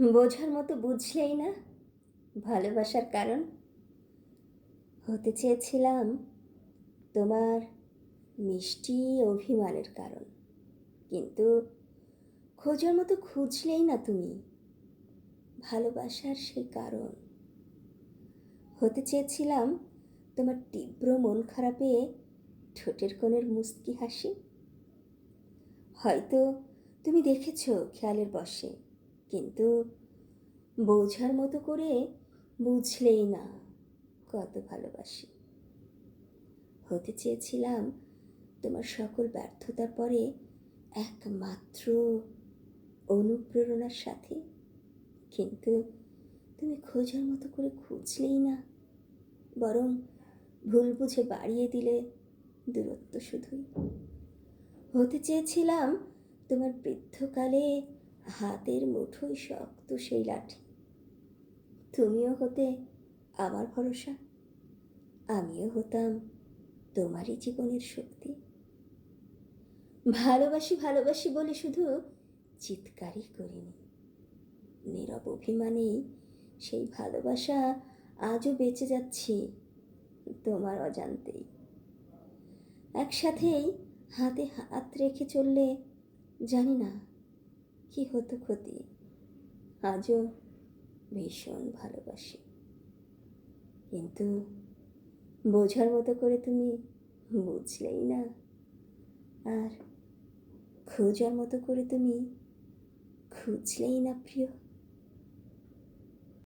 বোঝার মতো বুঝলেই না? ভালোবাসার কারণ? হতে চেয়েছিলাম তোমার মিষ্টি অভিমানের কারণ। কিন্তু খোঁজার মতো খুঁজলেই না তুমি ভালোবাসার সেই কারণ। হতে চেয়েছিলাম তোমার তীব্র মন খারাপে ঠোঁটের কোণের মুস্কি হাসি। হয়তো তুমি দেখেছ খেয়ালের বসে কিন্তু বোঝার মতো করে বুঝলেই না কত ভালোবাসি। হতে চেয়েছিলাম তোমার সকল ব্যর্থতার পরে একমাত্র অনুপ্রেরণার সাথে, কিন্তু তুমি খোঁজার মতো করে খুঁজলেই না, বরং ভুল বুঝে বাড়িয়ে দিলে দূরত্ব শুধুই। হতে চেয়েছিলাম তোমার বৃদ্ধকালে হাতের মুঠোয় শক্ত সেই লাঠি। তুমিও হতে আমার ভরসা। আমিও হতাম তোমারই জীবনের শক্তি। ভালোবাসি ভালোবাসি বলে শুধু চিৎকারই করিনি। নীরব অভিমানেই সেই ভালোবাসা আজও বেঁচে যাচ্ছি তোমার অজান্তেই। একসাথেই হাতে হাত রেখে চললে জানি না কি হতো ক্ষতি? আজও ভীষণ ভালোবাসি। কিন্তু বোঝার মতো করে তুমি বুঝলেই না। আর খোঁজার মতো করে তুমি খুঁজলেই না, প্রিয়।